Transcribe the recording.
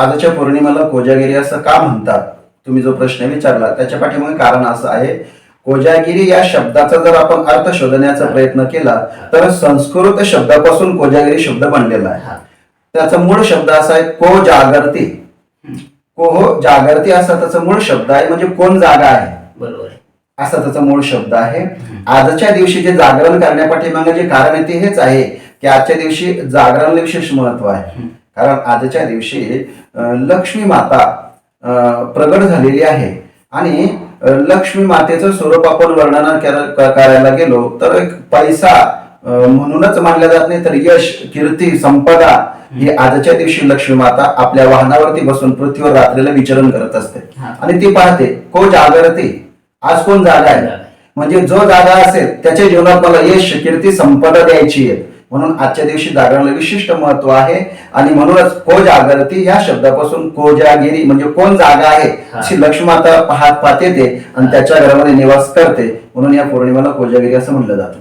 आजच्या पौर्णिमेला कोजागिरी असं का म्हणतात? तुम्ही जो प्रश्न विचारला त्याच्या पाठीमागे कारण असं आहे कोजागिरी या शब्दाचा जर आपण अर्थ शोधण्याचा प्रयत्न केला तर संस्कृत शब्दापासून कोजागिरी शब्द बनलेला आहे. हा. त्याचा मूळ शब्द असा आहे को जागरती. को जागरती असा त्याचा मूळ शब्द आहे म्हणजे कोण जागा आहे? बरोबर. असा त्याचा मूळ शब्द आहे. आजच्या दिवशी जे जागरण करण्यापाठीमागे जे कारण आहे ते हेच आहे की आजच्या दिवशी जागरणाला विशेष महत्त्व आहे. कारण आजच्या दिवशी लक्ष्मी माता प्रगट झालेली आहे. आणि लक्ष्मी मातेचं स्वरूप आपण वर्णन करायला गेलो तर एक पैसा म्हणूनच मानला जात नाही तर यश कीर्ती संपदा ही आजच्या दिवशी लक्ष्मी माता आपल्या वाहनावरती बसून पृथ्वीवर रात्रीला विचरण करत असते. आणि ती पाहते को जागरती? आज कोण जागा आहे? म्हणजे जो जागा असेल त्याच्या जीवनात मला यश कीर्ती संपदा द्यायची आहे. म्हणून आजच्या दिवशी जागरणाला विशिष्ट महत्त्व आहे. आणि म्हणूनच को जागरती या शब्दापासून कोजागिरी म्हणजे कोण जागा आहे. अशी लक्ष्मीमाता पाहत पाहत येते आणि त्याच्या घरामध्ये निवास करते. म्हणून या पौर्णिमेला कोजागिरी असं म्हणलं जातं.